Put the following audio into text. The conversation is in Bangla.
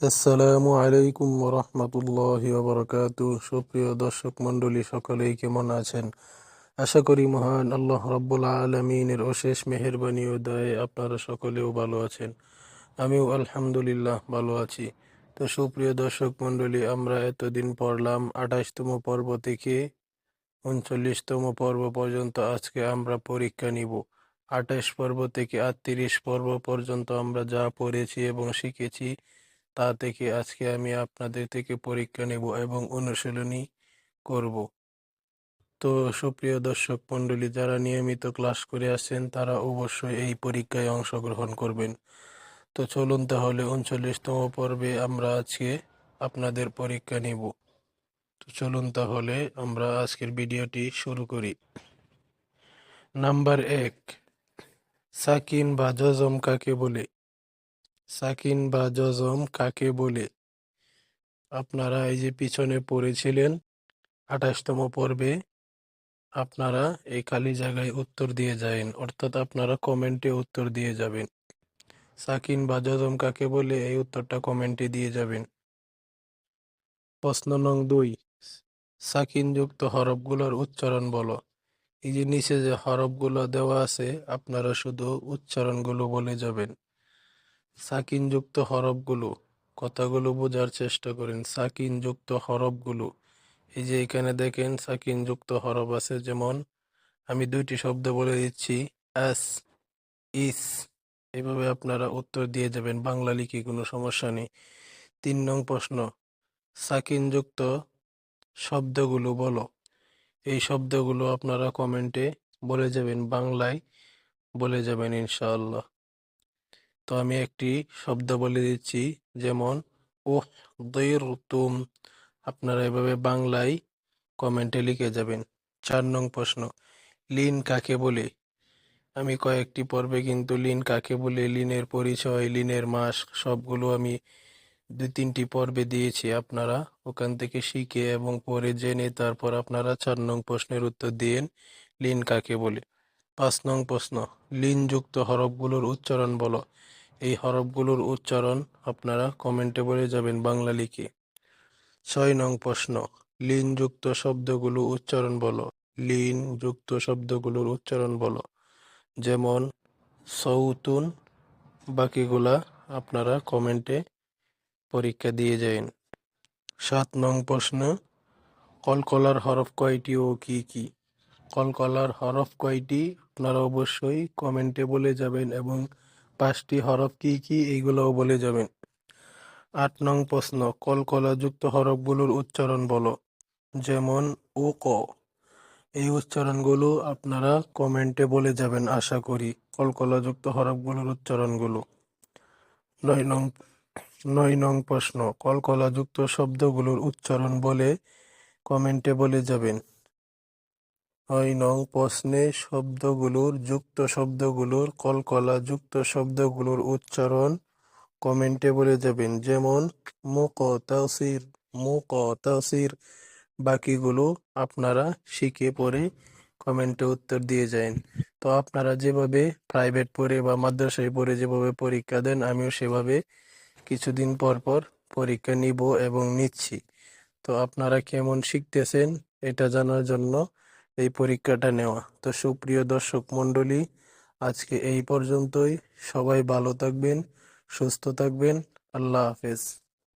আসসালামু আলাইকুম রহমতুল্লাহ বারকাতু সুপ্রিয় দর্শক মণ্ডলী, সকলেই কেমন আছেন? আশা করি মহান আল্লাহ রব্বুল আলমিনের অশেষ মেহরবানি ও দয়ে আপনারা সকলেও ভালো আছেন। আমিও আলহামদুলিল্লাহ ভালো আছি। তো সুপ্রিয় দর্শক মণ্ডলী, আমরা এতদিন পড়লাম আঠাশতম পর্ব থেকে উনচল্লিশতম পর্ব পর্যন্ত। আজকে আমরা পরীক্ষা নিব। আঠাশ পর্ব থেকে আটত্রিশ পর্ব পর্যন্ত আমরা যা পড়েছি এবং শিখেছি তা থেকে আজকে আমি আপনাদের থেকে পরীক্ষা নেব এবং অনুশীলনী করব। তো সুপ্রিয় দর্শক মণ্ডলী, যারা নিয়মিত ক্লাস করে আসছেন, তারা অবশ্যই এই পরীক্ষায় অংশগ্রহণ করবেন। তো চলুন তাহলে উনচল্লিশতম পর্বে আমরা আজকে আপনাদের পরীক্ষা নেব। তো চলুন তাহলে আমরা আজকের ভিডিওটি শুরু করি। নাম্বার এক, সাকিন বা জজম কাকে বলে? সাকিন বা জজম কাকে বলে? আপনারা এই যে পিছনে পড়েছিলেন আঠাশতম পর্বে, আপনারা এই খালি জায়গায় উত্তর দিয়ে যাবেন, অর্থাৎ আপনারা কমেন্টে উত্তর দিয়ে যাবেন। সাকিন বা জজম কাকে বলে? এই উত্তরটা কমেন্টে দিয়ে যাবেন। প্রশ্ন নং দুই, সাকিনযুক্ত হরফগুলোর উচ্চারণ বলো। এই যে নিচে যে হরফগুলো দেওয়া আছে, আপনারা শুধু উচ্চারণগুলো বলে যাবেন। সাকিনযুক্ত হরফগুলো, কথাগুলো বোঝার চেষ্টা করেন। সাকিনযুক্ত হরফগুলো, এই যে এখানে দেখেন সাকিনযুক্ত হরফ আছে, যেমন আমি দুইটি শব্দ বলে দিচ্ছি এস ইস, এভাবে আপনারা উত্তর দিয়ে যাবেন, বাংলা লিখে কোনো সমস্যা নেই। তিন নং প্রশ্ন, সাকিনযুক্ত শব্দগুলো বলো, এই শব্দগুলো আপনারা কমেন্টে বলে যাবেন, বাংলায় বলে যাবেন ইনশাআল্লাহ। তো আমি একটি শব্দ বলে দিচ্ছি, যেমন, ওহ দৈর তুম আপনারা এভাবে বাংলায় কমেন্টে লিখে যাবেন। চার নং প্রশ্ন, লিন কাকে বলে? আমি কয়েকটি পর্বে কিন্তু লিন কাকে বলে, লিনের পরিচয়, লিনের মাস, সবগুলো আমি দুই তিনটি পর্বে দিয়েছি। আপনারা ওখান থেকে শিখে এবং পরে জেনে তারপর আপনারা চার নং প্রশ্নের উত্তর দিয়েন, লিন কাকে বলে? পাঁচ নং প্রশ্ন, লিনযুক্ত হরফগুলোর উচ্চারণ বলো। এই হরফগুলোর উচ্চারণ আপনারা কমেন্টে বলে যাবেন বাংলা লিখে। ছয় নং প্রশ্ন, লিনযুক্ত শব্দগুলো উচ্চারণ বলো। লিন যুক্ত শব্দগুলোর উচ্চারণ বলো। যেমন, সৌতুন বাকিগুলা আপনারা কমেন্টে পরীক্ষা দিয়ে যান সাত নং প্রশ্ন, কলকলার হরফ কয়টি ও কি কি? কলকলার হরফ কয়টি আপনারা অবশ্যই কমেন্টে বলে যাবেন এবং পাঁচটি হরফ কি কি এইগুলোও বলে যাবেন। আট নং প্রশ্ন কলকলাযুক্ত হরফগুলোর উচ্চারণ বলো। যেমন, ও, ক। এই উচ্চারণগুলো আপনারা কমেন্টে বলে যাবেন, আশা করি। কলকলাযুক্ত হরফগুলোর উচ্চারণগুলো। নয় নং নয় নং প্রশ্ন কলকলাযুক্ত শব্দগুলোর উচ্চারণ বলে কমেন্টে বলে যাবেন। নয় নং প্রশ্নে শব্দগুলোর যুক্ত শব্দগুলোর কলকলা যুক্ত শব্দগুলোর উচ্চারণ কমেন্টে বলে যাবেন। যেমন মুক তাসির মুক তাসির বাকিগুলো আপনারা শিখে পড়ে কমেন্টে উত্তর দিয়ে যান। তো আপনারা যেভাবে প্রাইভেট পড়ে বা মাদ্রাসায় পড়ে যেভাবে পরীক্ষা দেন, আমিও সেভাবে কিছুদিন পর পর পরীক্ষা নিব এবং নিচ্ছি। তো আপনারা কেমন শিখতেছেন এটা জানার জন্য এই পরীক্ষাটা নেওয়া। তো সুপ্রিয় দর্শক মণ্ডলী, আজকে এই পর্যন্তই। সবাই ভালো থাকবেন, সুস্থ থাকবেন। আল্লাহ হাফেজ।